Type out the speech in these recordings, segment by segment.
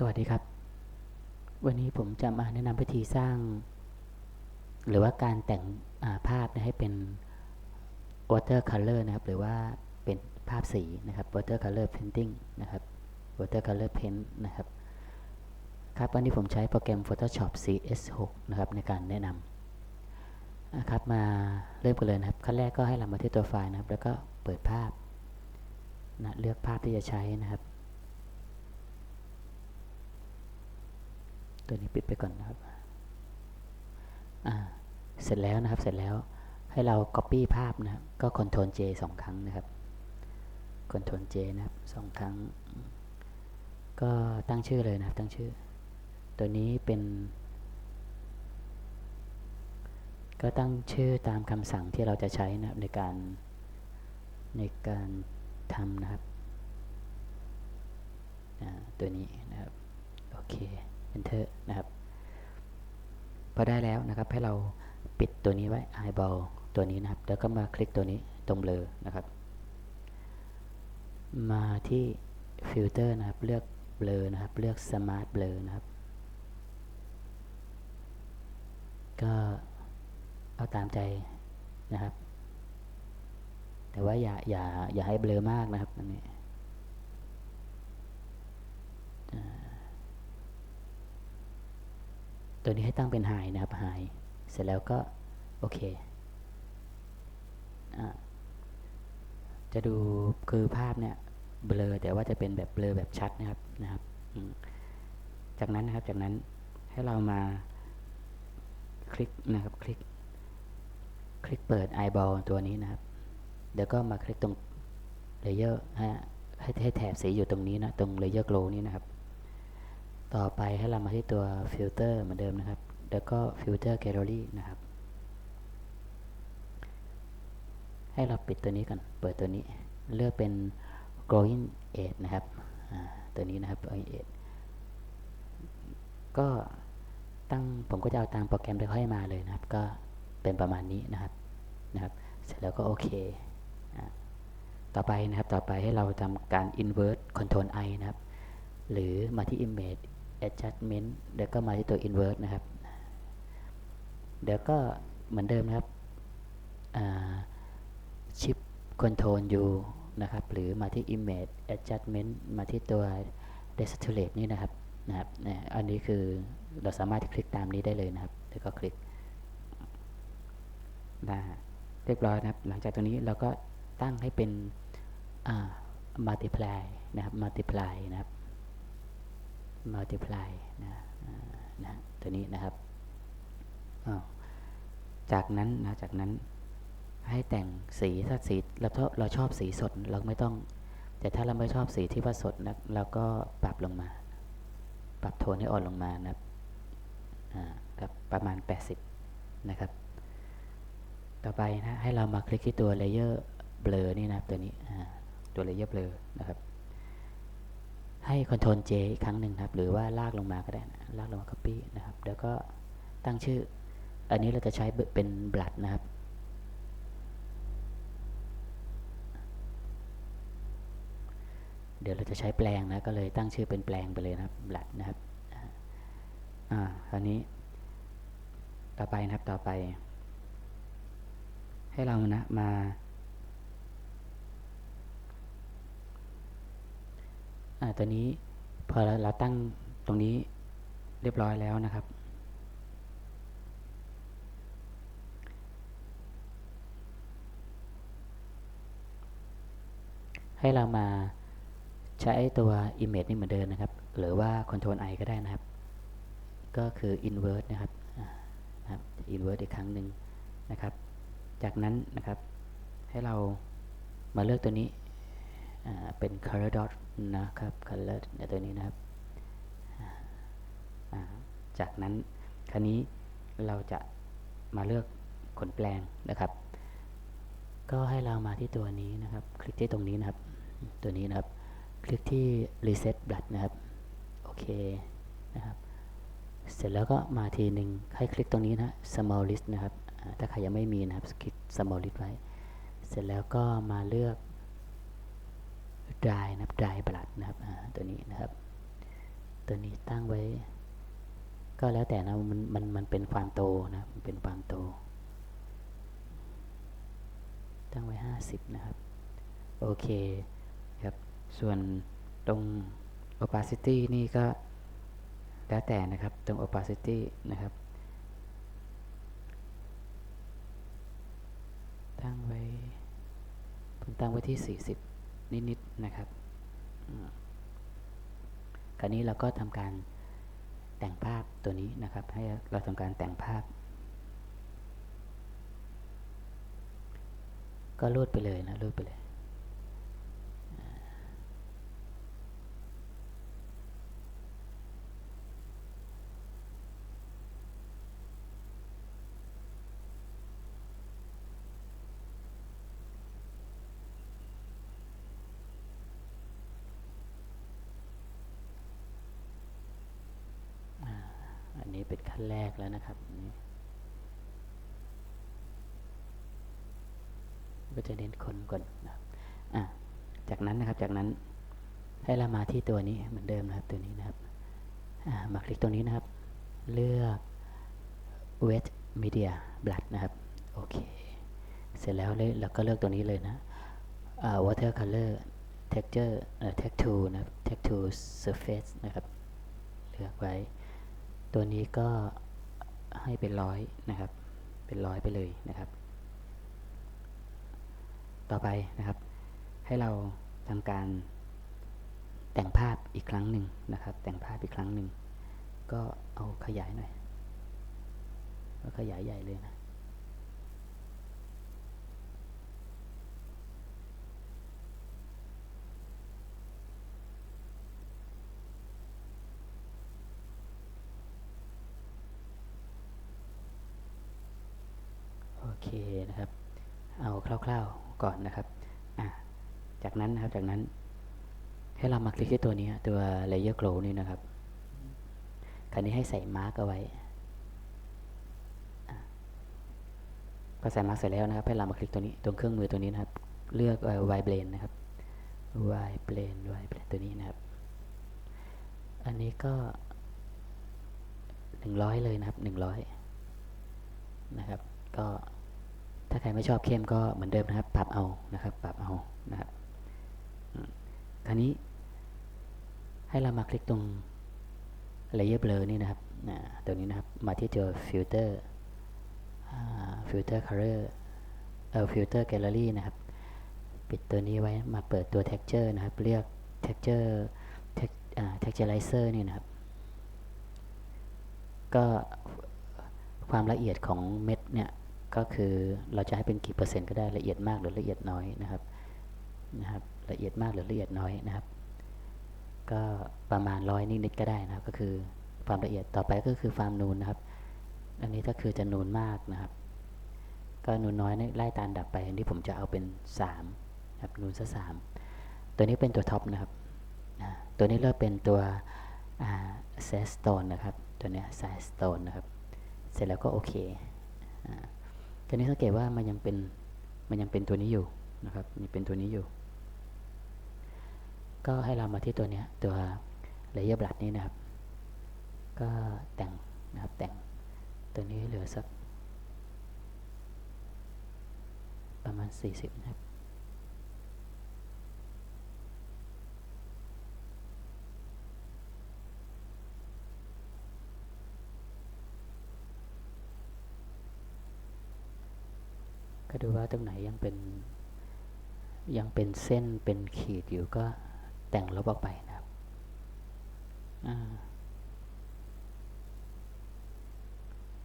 สวัสดีครับ วันนี้ผมจะมาแนะนำวิธีสร้าง หรือว่าการแต่งาภาพนะให้เป็น water color นะครับ หรือว่าเป็นภาพสีนะครับ water color painting นะครับ water color paint นะครับ ครับวันนี้ผมใช้โปรแกรม Photoshop CS6 นะครับในการแนะนำนะครับมาเริ่มกันเลยนะครับ ขั้นแรกก็ให้เรามาที่ตัวไฟล์นะครับ แล้วก็เปิดภาพนะเลือกภาพที่จะใช้นะครับ ตัวนี้ปิดไปก่อนนะครับอ่าเสร็จแล้วนะครับ เสร็จแล้วให้เรา Copy ภาพนะครับ ก็ Ctrl J สองครั้งนะครับ Ctrl J นะครับสองครั้ง ก็ตั้งชื่อเลยนะครับ ตั้งชื่อ ตัวนี้เป็น ก็ตั้งชื่อตามคำสั่งที่เราจะใช้นะครับในการในการทำนะครับ ตัวนี้นะครับ โอเค enter นะครับ พอได้แล้วนะครับให้เราปิดตัวนี้ไว้ eyeball ตัวนี้นะครับ แล้วก็มาคลิกตัวนี้ตรงเบลอนะครับ มาที่ filter นะครับ เลือกเบลอนะครับ เลือก smart blur นะครับ ก็เอาตามใจนะครับ แต่ว่าอย่าอย่าอย่าให้เบลอมากนะครับอันนี้อ่า ตัวนี้ให้ตั้งเป็น high นะครับ high เสร็จแล้วก็โอเคจะดูคือภาพเนี่ยเบลอแต่ว่าจะเป็นแบบเบลอแบบชัดนะครับนะครับ จากนั้นนะครับจากนั้นให้เรามาคลิกนะครับคลิก คลิกเปิด eyeball ตัวนี้นะครับ เดี๋ยวก็มาคลิกตรงเลเยอร์ฮะให้ให้แถบสีอยู่ตรงนี้นะตรงเลเยอร์ glow นี้นะครับ ต่อไปให้เรามาที่ตัวฟิลเตอร์เหมือนเดิมนะครับ แล้วก็ฟิลเตอร์แกลเลอรี่นะครับ ให้เราปิดตัวนี้ก่อน เปิดตัวนี้ เลือกเป็น glowing edge นะครับ ตัวนี้นะครับ glowing edge ก็ตั้งผมก็จะเอาตามโปรแกรมที่เขาให้มาเลยนะครับ ก็เป็นประมาณนี้นะครับ นะครับ เสร็จแล้วก็โอเค ต่อไปนะครับ ต่อไปให้เราทำการ invert control i นะครับ หรือมาที่ image adjustment เดี๋ยวก็มาที่ตัว invert นะครับ เดี๋ยวก็เหมือนเดิมนะครับชิป control u นะครับ หรือมาที่ image adjustment มาที่ตัว distillate นี่นะครับนะครับเนี่ยอันนี้คือเราสามารถคลิกตามนี้ได้เลยนะครับ แล้วก็คลิกนะเรียบร้อยนะครับ หลังจากตรงนี้เราก็ตั้งให้เป็น multiply นะครับ multiply นะครับ multiply นะนะตัวนี้นะครับ จากนั้นนะจากนั้นให้แต่งสีถ้าสีเราชอบเราชอบสีสดเราไม่ต้อง แต่ถ้าเราไม่ชอบสีที่ว่าสดนะเราก็ปรับลงมา ปรับโทนให้อ่อนลงมานะครับครับประมาณ 80 นะครับ ต่อไปนะให้เรามาคลิกที่ตัวเลเยอร์เบลอนี่นะครับตัวนี้ตัวเลเยอร์เบลอนะครับ ให้ Ctrl J อีกครั้งหนึ่งครับ หรือว่าลากลงมาก็ได้นะลากลงมา Copy นะครับ แล้วก็ตั้งชื่อ อันนี้เราจะใช้เป็นบลัดนะครับ เดี๋ยวเราจะใช้แปลงนะ ก็เลยตั้งชื่อเป็นแปลงไปเลยนะครับบลัดนะครับ อ่าคราวนี้ ต่อไปนะครับ ต่อไป ให้เรานะมา อ่า ตัวนี้พอเราตั้งตรงนี้เรียบร้อยแล้วนะครับ ให้เรามาใช้ตัว image นี่เหมือนเดิมนะครับ หรือว่า control i ก็ได้นะครับ ก็คือ invert นะครับนะครับ invert อีกครั้งหนึ่งนะครับ จากนั้นนะครับ ให้เรามาเลือกตัวนี้ เป็น color dot นะครับ color เนี่ยตัวนี้นะครับ จากนั้นคราวนี้เราจะมาเลือกขนแปลงนะครับ ก็ให้เรามาที่ตัวนี้นะครับ คลิกที่ตรงนี้นะครับ ตัวนี้นะครับ คลิกที่ reset blood นะครับ โอเคนะครับ เสร็จแล้วก็มาทีหนึ่งให้คลิกตรงนี้นะ small list นะครับ ถ้าใครยังไม่มีนะครับ คลิก small list ไว้ เสร็จแล้วก็มาเลือก dry นะครับ dry blood นะครับตัวนี้นะครับ ตัวนี้ตั้งไว้ ก็แล้วแต่นะมันมันมันเป็นความโตนะมันเป็นความโต ตั้งไว้ห้าสิบนะครับ โอเคครับส่วนตรง opacity นี่ก็แล้วแต่นะครับตรง opacity นะครับ ตั้งไว้ผมตั้งไว้ที่ 40 นิดๆนะครับคราวนี้เราก็ทำการแต่งภาพตัวนี้นะครับ ให้เราทำการแต่งภาพ ก็รูดไปเลยนะรูดไปเลย อั นนี้เป็นขั้นแรกแล้วนะครับก็จะเน้นคนก่อนนะครับอะจากนั้นนะครับ จากนั้นให้เรามาที่ตัวนี้เหมือนเดิมนะครับตัวนี้นะครับมาคลิกตรงนี้นะครับ เลือก wet media blood นะครับ โอเค เสร็จแล้วเลยเราก็เลือกตัวนี้เลยนะ water color texture text to นะครับ text to surface นะครับ เลือกไว้ ตัวนี้ก็ให้เป็นร้อยนะครับ เป็นร้อยไปเลยนะครับ ต่อไปนะครับ ให้เราทำการแต่งภาพอีกครั้งหนึ่งนะครับ แต่งภาพอีกครั้งหนึ่งก็เอาขยายหน่อยก็ขยายใหญ่เลยนะ เคนะครับ เอาคร่าวๆก่อนนะครับ จากนั้นนะครับ จากนั้น ให้เรามาคลิกที่ตัวนี้ตัว layer glow นี่นะครับ คราวนี้ให้ใส่มาร์กเอาไว้พอใส่มาร์กเสร็จแล้วนะครับ ให้เรามาคลิกตัวนี้ ตรงเครื่องมือตัวนี้นะครับ เลือก y blend นะครับ y blend y blend ตัวนี้นะครับ อันนี้ก็หนึ่งร้อยเลยนะครับหนึ่งร้อยนะครับ ก็ ถ้าใครไม่ชอบเข้มก็เหมือนเดิมนะครับ ปรับเอานะครับ ปรับเอานะครับคราวนี้ให้เรามาคลิกตรง layer blur นี่นะครับนะตัวนี้นะครับ มาที่ตัว filter อ่า filter color เลอร์เอ่อ filter gallery นะครับ ปิดตัวนี้ไว้มาเปิดตัว texture นะครับเลือก texture text อ่า texturizer นี่นะครับ ก็ความละเอียดของเม็ดเนี่ย ก็คือเราจะให้เป็นกี่เปอร์เซ็นต์ก็ได้ละเอียดมากหรือละเอียดน้อยนะครับนะครับ ละเอียดมากหรือละเอียดน้อยนะครับ ก็ประมาณร้อยนิดๆก็ได้นะครับ ก็คือความละเอียดต่อไปก็คือความนูนนะครับ อันนี้ก็คือจะนูนมากนะครับ ก็นูนน้อยนี่ไล่ตามดับไปอันนี้ผมจะเอาเป็น3นะครับนูนซะสามตัวนี้เป็นตัวท็อปนะครับตัวนี้เลือกเป็นตัวเซสโตนนะครับ ตัวนี้ไซสโตนนะครับ เสร็จแล้วก็โอเคอ่า แค่นี้สังเกตว่ามันยังเป็นมันยังเป็นตัวนี้อยู่นะครับยังเป็นตัวนี้อยู่ ก็ให้เรามาที่ตัวเนี้ยตัว layer blood นี้นะครับ ก็แต่งนะครับแต่งตัวนี้เหลือสักประมาณ 40นะครับ ก็ดูว่าตรงไหนยังเป็นยังเป็นเส้นเป็นขีดอยู่ก็แต่งลบออกไปนะครับ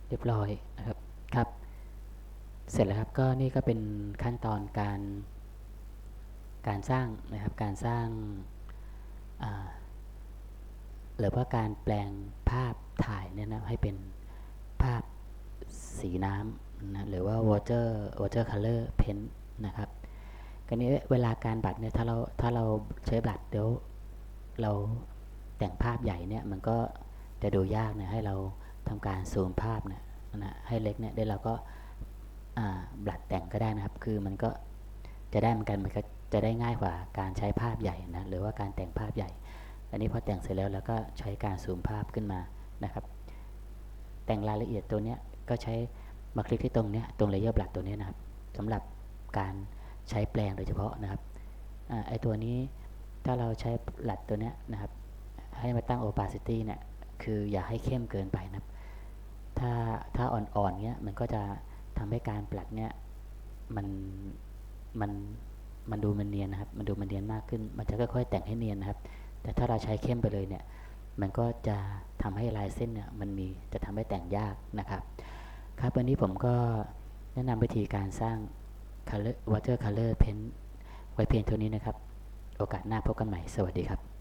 เรียบร้อยนะครับครับ เสร็จแล้วครับก็นี่ก็เป็นขั้นตอนการการสร้างนะครับการสร้างหรือว่าการแปลงภาพถ่ายเนี่ยนะให้เป็นภาพสีน้ำ นะหรือว่า water water color pen นะครับคราวนี้เวลาการบัตรเนี่ยถ้าเราถ้าเราใช้บัตรเดี๋ยวเราแต่งภาพใหญ่เนี่ยมันก็จะดูยากนะให้เราทำการซูมภาพเนี่ยนะให้เล็กเนี่ยได้เราก็บัดแต่งก็ได้นะครับ คือมันก็จะได้เหมือนกันมันก็จะได้ง่ายกว่าการใช้ภาพใหญ่นะหรือว่าการแต่งภาพใหญ่ อันนี้พอแต่งเสร็จแล้วแล้วก็ใช้การซูมภาพขึ้นมานะครับ แต่งรายละเอียดตัวเนี้ยก็ใช้ มาคลิกที่ตรงนี้ตรงเลเยอร์บลัดตัวนี้นะครับสำหรับการใช้แปลงโดยเฉพาะนะครับอไอตัวนี้ถ้าเราใช้บลัดตัวนี้นะครับ ให้มาตั้ง opacity เนี่ยคืออย่าให้เข้มเกินไปนะครับ ถ้าถ้าอ่อนๆเงี้ยมันก็จะทำให้การปลัดเนี่ยมันมันมันดูมันเนียนนะครับ มันดูมันเนียนมากขึ้น มันจะค่อยๆแต่งให้เนียนนะครับ แต่ถ้าเราใช้เข้มไปเลยเนี่ย มันก็จะทำให้ลายเส้นเนี่ยมันมี จะทำให้แต่งยากนะครับ ครับวันนี้ผมก็แนะนำวิธีการสร้าง color water color Paint ไว้เพียงเท่านี้นะครับ โอกาสหน้าพบกันใหม่ สวัสดีครับ